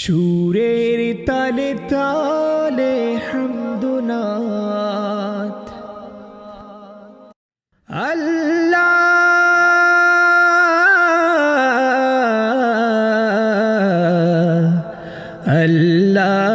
সুরের তালে তালে হামদুনাথ আল্লাহ আল্লাহ।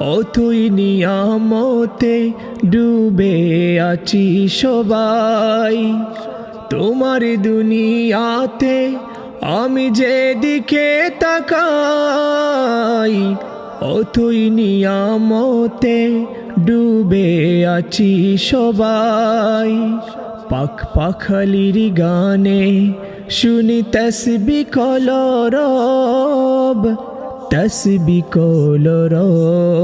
অথই নিয়ামতে ডুবে আছি সবাই। তোমার দুনিয়াতে আমি যেদিকে তাকাই অথই নিয়ামতে ডুবে আছি সবাই। পাখ পাখালির গানে শুনি তসবি কলরব তসবি কলরব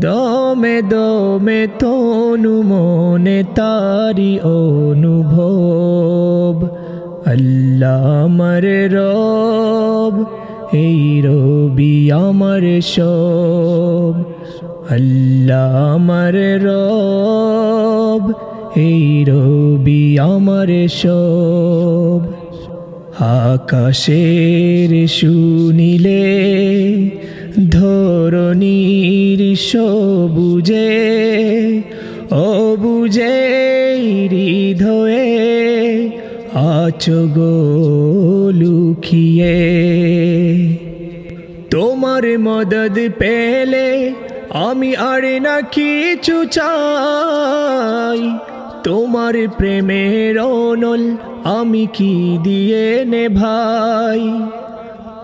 দমে দমে তনু মনে তারি অনুভব। আল্লাহ আমার রব, এই রবি আমার সব। আল্লাহ আমার রব, এই রবি আমার সব। আকাশের শুনিলে ধরণীর সবুজে, অবুজে হৃদয়ে আচগো লুকিয়ে। তোমার মদদ পেলে আমি আর না কিছু চাই। তোমার প্রেমের অনল আমি কি দিয়ে নে ভাই